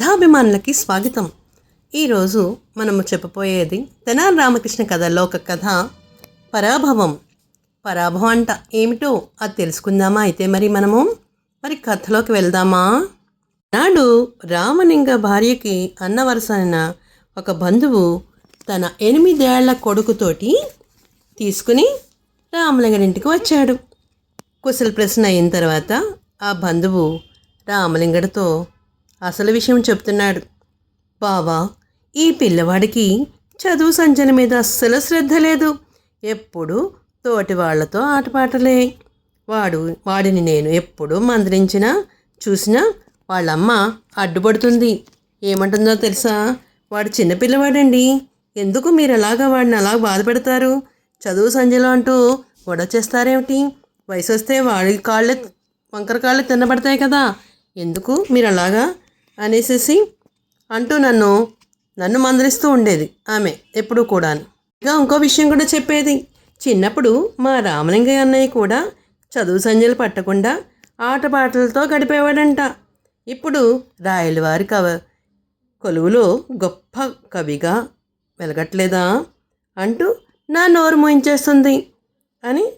కథాభిమానులకి స్వాగతం. ఈరోజు మనము చెప్పబోయేది తెనాలి రామకృష్ణ కథల్లో ఒక కథ పరాభవం. పరాభవం అంట ఏమిటో అది తెలుసుకుందామా అయితే మరి మనము? మరి కథలోకి వెళ్దామా? నాడు రామలింగ భార్యకి అన్నవరసైన అయిన ఒక బంధువు తన ఎనిమిదేళ్ళ కొడుకుతోటి తీసుకుని రామలింగడింటికి వచ్చాడు. కుశల ప్రశ్న అయిన తర్వాత ఆ బంధువు రామలింగడితో అసలు విషయం చెప్తున్నాడు. బావా ఈ పిల్లవాడికి చదువు సంచన మీద అస్సలు శ్రద్ధ లేదు. ఎప్పుడు తోటి వాళ్ళతో ఆటపాటలే. వాడు వాడిని నేను ఎప్పుడు మందలించినా చూసినా వాళ్ళమ్మ అడ్డుపడుతుంది. ఏమంటుందో తెలుసా? వాడు చిన్న పిల్లవాడండి. ఎందుకు మీరు ఎలాగా వాడిని అలా బాధపెడతారు? చదువు సంజలో అంటూ గొడవ చేస్తారేమిటి? వయసు వస్తే వాడి కాళ్ళే వంకర కాళ్ళు తిన్నబడతాయి కదా. ఎందుకు మీరు అలాగా అనేసేసి అంటూ నన్ను నన్ను మందలిస్తూ ఉండేది ఆమె ఎప్పుడూ కూడాను. ఇంకా ఇంకో విషయం కూడా చెప్పేది. చిన్నప్పుడు మా రామలింగయ్య అన్నయ్య కూడా చదువు సంజలు పట్టకుండా ఆటపాటలతో గడిపేవాడంట. ఇప్పుడు రాయలవారి కవ కొలువులో గొప్ప కవిగా వెలగట్లేదా అంటూ నా నోరు మోయించేస్తుంది అని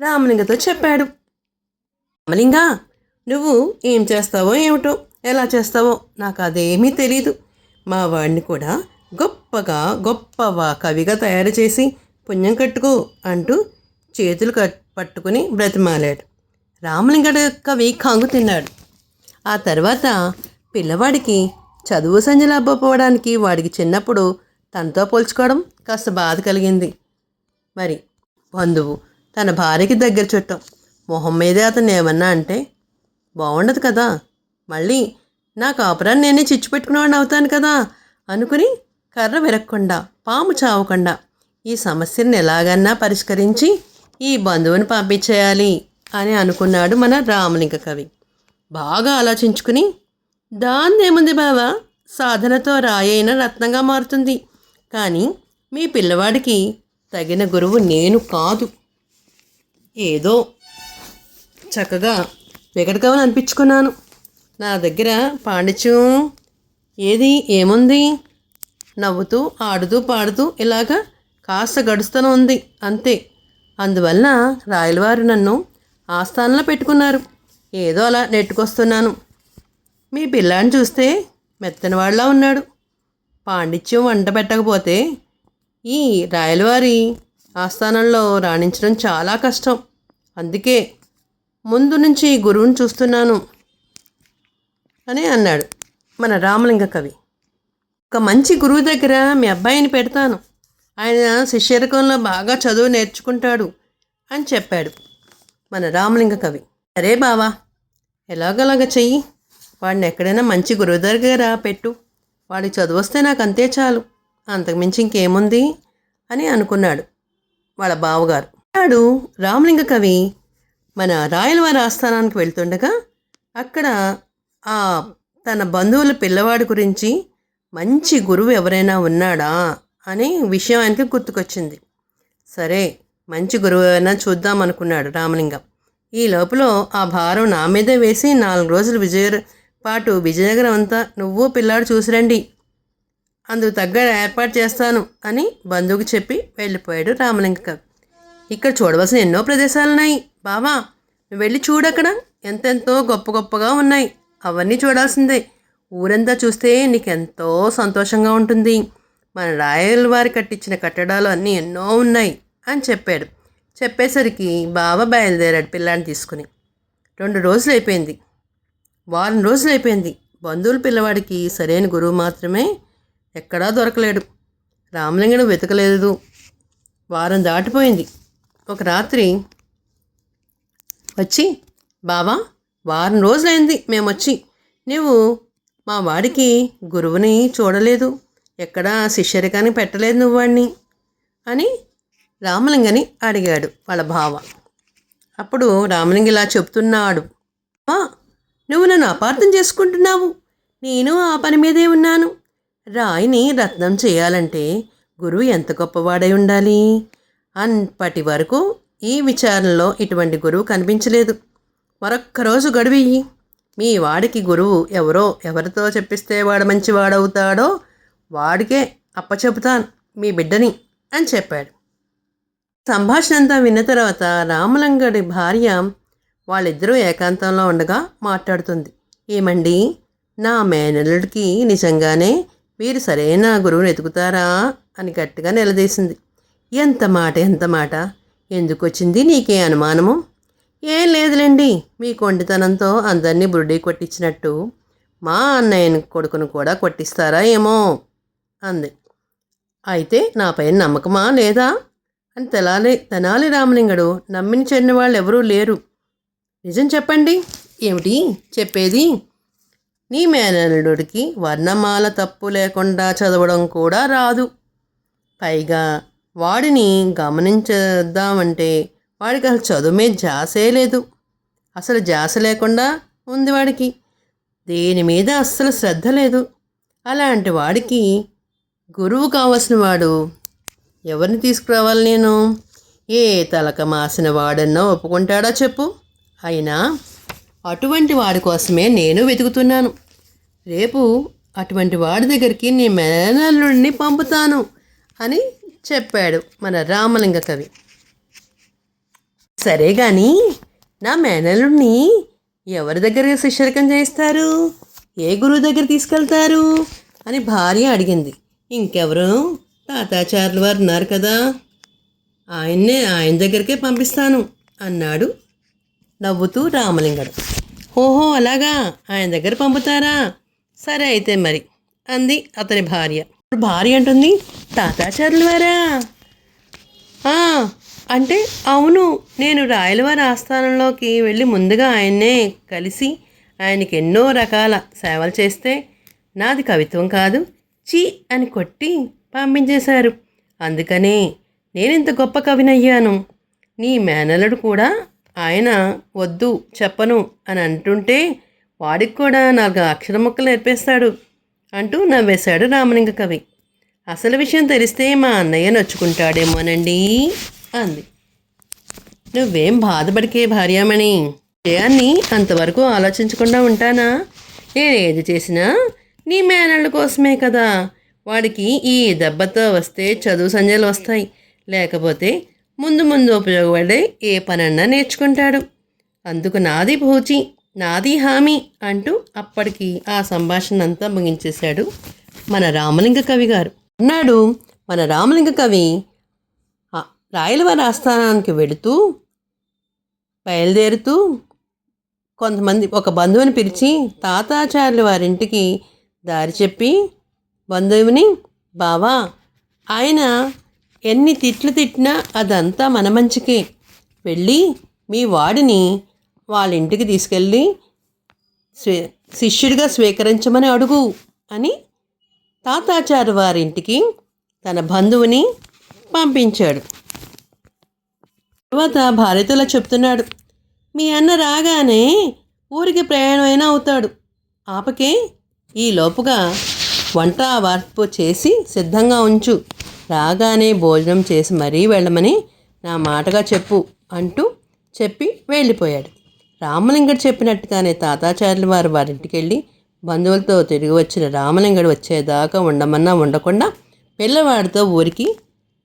రామలింగతో చెప్పాడు. రామలింగ నువ్వు ఏం చేస్తావో ఏమిటో ఎలా చేస్తావో నాకు అదేమీ తెలీదు. మా వాడిని కూడా గొప్పగా గొప్పవా కవిగా తయారు చేసి పుణ్యం కట్టుకో అంటూ చేతులు కట్ పట్టుకుని బ్రతిమాలాడు. రామలింగడు కవి కాంగు తిన్నాడు. ఆ తర్వాత పిల్లవాడికి చదువు సంజలు అబ్బపోవడానికి వాడికి చిన్నప్పుడు తనతో పోల్చుకోవడం కాస్త బాధ కలిగింది. మరి బంధువు తన భార్యకి దగ్గర చుట్టం. మొహం మీదే అతను ఏమన్నా అంటే బాగుండదు కదా మళ్ళీ నా కాపురాన్ని నేనే చిచ్చుపెట్టుకునేవాడిని అవుతాను కదా అనుకుని కర్ర విరక్కుండా పాము చావకుండా ఈ సమస్యను ఎలాగన్నా పరిష్కరించి ఈ బంధువుని పంపించేయాలి అని అనుకున్నాడు మన రామలింగ కవి. బాగా ఆలోచించుకుని దాన్నేముంది బావా? సాధనతో రాయైన రత్నంగా మారుతుంది. కానీ మీ పిల్లవాడికి తగిన గురువు నేను కాదు. ఏదో చక్కగా వెగటకవని అనిపించుకున్నాను. నా దగ్గర పాండిత్యం ఏది ఏముంది? నవ్వుతూ ఆడుతూ పాడుతూ ఇలాగా కాస్త గడుస్తూనే ఉంది అంతే. అందువలన రాయలవారు నన్ను ఆస్థానంలో పెట్టుకున్నారు. ఏదో అలా నెట్టుకొస్తున్నాను. మీ పిల్లాన్ని చూస్తే మెత్తనివాడిలా ఉన్నాడు. పాండిత్యం వంట పెట్టకపోతే ఈ రాయలవారి ఆస్థానంలో రాణించడం చాలా కష్టం. అందుకే ముందు నుంచి గురువుని చూస్తున్నాను. అని అన్నాడు. మన రామలింగ కవి. ఒక మంచి గురువు దగ్గర మీ అబ్బాయిని పెడతాను. ఆయన శిష్యరకంలో బాగా చదువు నేర్చుకుంటాడు అని చెప్పాడు మన రామలింగ కవి. సరే బావా ఎలాగలాగ చెయ్యి? వాడిని ఎక్కడైనా మంచి గురువు దగ్గర పెట్టు. వాడి చదువు వస్తే నాకు అంతే చాలు. అంతకుమించి ఇంకేముంది? అని అనుకున్నాడు వాళ్ళ బావగారు. నాడు రామలింగ కవి మన రాయలవారి ఆస్థానానికి వెళ్తుండగా అక్కడ ఆ తన బంధువుల పిల్లవాడి గురించి మంచి గురువు ఎవరైనా ఉన్నాడా అని విషయం ఆయనకి గుర్తుకొచ్చింది. సరే మంచి గురువు ఏమైనా చూద్దాం అనుకున్నాడు రామలింగం. ఈ లోపల ఆ భారం నా మీదే వేసి నాలుగు రోజులు విజయ పాటు విజయనగరం అంతా నువ్వు పిల్లాడు చూసిరండి అందుకు తగ్గ ఏర్పాటు చేస్తాను అని బంధువుకి చెప్పి వెళ్ళిపోయాడు రామలింగ. ఇక్కడ చూడవలసిన ఎన్నో ప్రదేశాలున్నాయి. బావా నువ్వు వెళ్ళి చూడక్కడ. ఎంతెంతో గొప్ప గొప్పగా ఉన్నాయి. అవన్నీ చూడాల్సిందే. ఊరంతా చూస్తే నీకెంతో సంతోషంగా ఉంటుంది. మన రాయల వారి కట్టించిన కట్టడాలు అన్నీ ఎన్నో ఉన్నాయి అని చెప్పాడు. చెప్పేసరికి బావ బయలుదేరాడు పిల్లాన్ని తీసుకుని. రెండు రోజులు అయిపోయింది వారం రోజులు అయిపోయింది బంధువుల పిల్లవాడికి సరైన గురువు మాత్రమే ఎక్కడా దొరకలేడు. రామలింగడు వెతకలేదు. వారం దాటిపోయింది. ఒక రాత్రి వచ్చి బావా వారం రోజులైంది మేమొచ్చి. నువ్వు మా వాడికి గురువుని చూడలేదు. ఎక్కడా శిష్యరికాని పెట్టలేదు నువ్వు వాడిని అని రామలింగని అడిగాడు వాళ్ళ బావ. అప్పుడు రామలింగ ఇలా చెప్తున్నాడు. "ఆ, నువ్వు నన్ను అపార్థం చేసుకుంటున్నావు. నేను ఆ పని మీదే ఉన్నాను. రాయిని రత్నం చేయాలంటే గురువు ఎంత గొప్పవాడై ఉండాలి? అప్పటి వరకు ఈ విచారణలో ఇటువంటి గురువు కనిపించలేదు. మరొక్క రోజు గడివి మీ వాడికి గురువు ఎవరో ఎవరితో చెప్పిస్తే వాడు మంచివాడవుతాడో వాడికే అప్పచెబుతాను మీ బిడ్డని అని చెప్పాడు. సంభాషణ అంతా విన్న తర్వాత రామలంగడి భార్య వాళ్ళిద్దరూ ఏకాంతంలో ఉండగా మాట్లాడుతుంది. ఏమండి? నా మేనల్లుడికి నిజంగానే మీరు సరైన గురువుని ఎతుకుతారా అని గట్టిగా నిలదీసింది. ఎంత మాట ఎంత మాట? ఎందుకు వచ్చింది నీకే అనుమానము? ఏం లేదులేండి. మీ కొండితనంతో అందరినీ బురుడి కొట్టించినట్టు మా అన్నయ్యని కొడుకును కూడా కొట్టిస్తారా ఏమో? అంది. అయితే నా పైన నమ్మకమా లేదా? అని తెలాలి తెనాలి రామలింగడు. నమ్మిన చెడిన వాళ్ళు ఎవరూ లేరు. నిజం చెప్పండి. ఏమిటి? చెప్పేది? నీ మేనల్లుడికి వర్ణమాల తప్పు లేకుండా చదవడం కూడా రాదు. పైగా వాడిని గమనించేద్దామంటే వాడికి అసలు చదువు మీద జాసే లేదు. అసలు జాస లేకుండా ఉంది వాడికి. దేని మీద అస్సలు శ్రద్ధ లేదు. అలాంటి వాడికి గురువు కావలసిన వాడు ఎవరిని తీసుకురావాలి నేను? ఏ తలక మాసిన వాడన్నా ఒప్పుకుంటాడా చెప్పు. అయినా అటువంటి వాడి కోసమే నేను వెతుకుతున్నాను. రేపు అటువంటి వాడి దగ్గరికి నీ మేనల్లుడిని పంపుతాను అని చెప్పాడు మన రామలింగ కవి. సరే కానీ నా మేనల్లుడిని ఎవరి దగ్గర శిష్యరికం చేస్తారు ఏ గురువు దగ్గర తీసుకెళ్తారు? అని భార్య అడిగింది. ఇంకెవరు? తాతాచార్యులు వారు ఉన్నారు కదా. ఆయన్నే ఆయన దగ్గరికే పంపిస్తాను అన్నాడు నవ్వుతూ రామలింగడు. ఓహో అలాగా? ఆయన దగ్గర పంపుతారా? సరే అయితే మరి అంది అతని భార్య. ఇప్పుడు భార్య అంటుంది తాతాచార్యుల వారా? "ఆ, అంటే అవును నేను రాయలవారి ఆస్థానంలోకి వెళ్ళి ముందుగా ఆయన్నే కలిసి ఆయనకి ఎన్నో రకాల సేవలు చేస్తే నాది కవిత్వం కాదు. చీ అని కొట్టి పంపించేశారు. అందుకనే నేను ఇంత గొప్ప కవినయ్యాను. నీ మేనలుడు కూడా ఆయన వద్దు చెప్పను అని అంటుంటే వాడికి కూడా నాలుగు అక్షర ముక్కలు నేర్పేస్తాడు అంటూ నవ్వేశాడు రామలింగ కవి. అసలు విషయం తెలిస్తే మా అన్నయ్య నొచ్చుకుంటాడేమోనండి? అంది. నువ్వేం బాధపడికే భార్యామణి? విజయాన్ని అంతవరకు ఆలోచించకుండా ఉంటానా? నేను ఏది చేసినా నీ మేనళ్ళ కోసమే కదా. వాడికి ఈ దెబ్బతో వస్తే చదువు సంజలు వస్తాయి. లేకపోతే ముందు ముందు ఉపయోగపడే ఏ పనన్నా నేర్చుకుంటాడు. అందుకు నాది భూచి నాది హామీ అంటూ అప్పటికి ఆ సంభాషణ అంతా ముగించేశాడు మన రామలింగ కవి గారు. అన్నాడు మన రామలింగ కవి రాయలవారి ఆస్థానానికి వెళుతూ బయలుదేరుతూ కొంతమంది ఒక బంధువుని పిలిచి తాతాచార్యులు వారింటికి దారి చెప్పి బంధువుని బావా ఆయన ఎన్ని తిట్లు తిట్టినా అదంతా మన మంచికే. వెళ్ళి మీ వాడిని వాళ్ళ ఇంటికి తీసుకెళ్ళి స్వీ శిష్యుడిగా స్వీకరించమని అడుగు అని తాతాచారు వారింటికి తన బంధువుని పంపించాడు. తర్వాత భార్యతోలా చెప్తున్నాడు. మీ అన్న రాగానే ఊరికి ప్రయాణమైనా అవుతాడు. ఆపకే ఈ లోపుగా వంట వార్పు చేసి సిద్ధంగా ఉంచు. రాగానే భోజనం చేసి మరీ వెళ్ళమని నా మాటగా చెప్పు అంటూ చెప్పి వెళ్ళిపోయాడు. రామలింగడు చెప్పినట్టుగానే తాతాచార్యులు వారు వారింటికి వెళ్ళి బంధువులతో తిరిగి వచ్చిన రామలింగడు వచ్చేదాకా ఉండమన్నా ఉండకుండా పిల్లవాడితో ఊరికి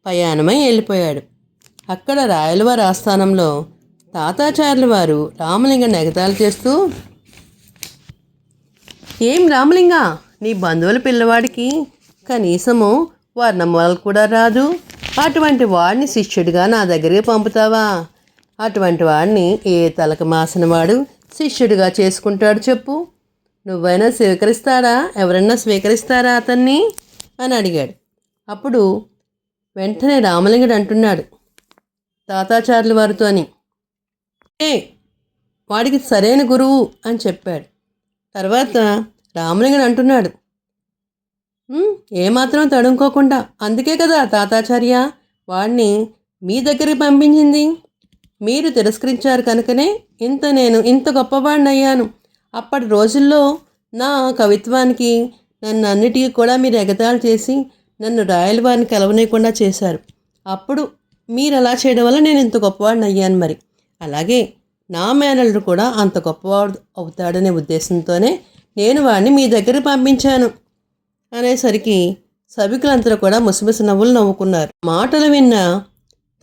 ప్రయాణమై వెళ్ళిపోయాడు. అక్కడ రాయలవారి ఆస్థానంలో తాతాచార్యుల వారు రామలింగని ఎగతాలు చేస్తూ ఏం రామలింగ? నీ బంధువుల పిల్లవాడికి కనీసము వర్ణమాలు కూడా రాదు. అటువంటి వాడిని శిష్యుడిగా నా దగ్గరికి పంపుతావా? అటువంటి వాడిని ఏ తలక మాసిన వాడు శిష్యుడిగా చేసుకుంటాడు చెప్పు. నువ్వైనా స్వీకరిస్తాడా? ఎవరైనా స్వీకరిస్తారా అతన్ని? అని అడిగాడు. అప్పుడు వెంటనే రామలింగుడు అంటున్నాడు తాతాచార్యుల వారితో అని. ఏ వాడికి సరైన గురువు అని చెప్పాడు. తర్వాత రామలింగన్ అంటున్నాడు. ఏమాత్రం తడుముకోకుండా అందుకే కదా తాతాచార్య వాడిని మీ దగ్గరికి పంపించింది. మీరు తిరస్కరించారు కనుకనే ఇంత నేను ఇంత గొప్పవాడిని అయ్యాను అప్పటి రోజుల్లో నా కవిత్వానికి నన్ను అన్నిటికీ కూడా మీరు ఎగతాళి చేసి నన్ను రాయల వారిని కలవనీయకుండా చేశారు. అప్పుడు మీరు అలా చేయడం వల్ల నేను ఇంత గొప్పవాడిని అయ్యాను మరి. అలాగే నా మేనల్లుడు కూడా అంత గొప్పవాడు అవుతాడనే ఉద్దేశంతోనే నేను వాడిని మీ దగ్గర పంపించాను. అనేసరికి సభికులందరూ కూడా ముసిముసి నవ్వులు నవ్వుకున్నారు. మాటలు విన్న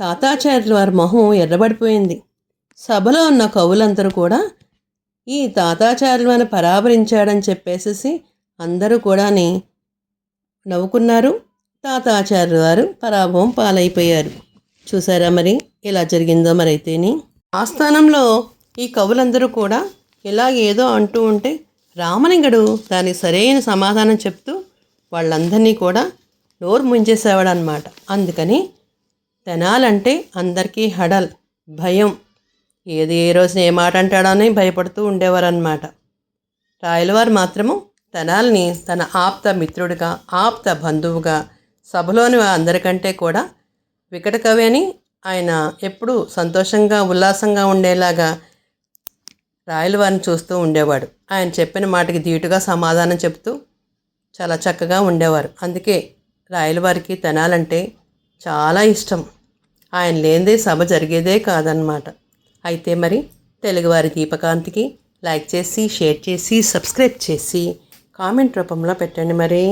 తాతాచార్యుల వారి మొహం ఎర్రబడిపోయింది. సభలో ఉన్న కవులందరూ కూడా ఈ తాతాచార్యులను పరాభరించాడని చెప్పేసేసి అందరూ కూడాని నవ్వుకున్నారు. తాతాచార్యుల వారు పరాభవం పాలైపోయారు. చూసారా మరి? ఇలా జరిగిందో మరి అయితేని ఆస్థానంలో ఈ కవులందరూ కూడా ఇలా ఏదో అంటూ ఉంటే రామలింగడు దానికి సరైన సమాధానం చెప్తూ వాళ్ళందరినీ కూడా నోరు ముంచేసేవాడు అనమాట అందుకని తెనాలంటే అందరికీ హడల్ భయం. ఏది ఏ రోజున ఏ మాట అంటాడని భయపడుతూ ఉండేవారన్నమాట. రాయలవారు మాత్రము తెనాలని తన ఆప్త మిత్రుడిగా ఆప్త బంధువుగా సభలోని అందరికంటే కూడా వికట కవి అని ఆయన ఎప్పుడూ సంతోషంగా ఉల్లాసంగా ఉండేలాగా రాయలవారిని చూస్తూ ఉండేవాడు. ఆయన చెప్పిన మాటకి ధీటుగా సమాధానం చెప్తూ చాలా చక్కగా ఉండేవారు. అందుకే రాయలవారికి తెనాలంటే చాలా ఇష్టం. ఆయన లేనిదే సభ జరిగేదే కాదనమాట అయితే మరి తెలుగువారి దీపకాంతికి లైక్ చేసి షేర్ చేసి సబ్స్క్రైబ్ చేసి కామెంట్ రూపంలో పెట్టండి మరి.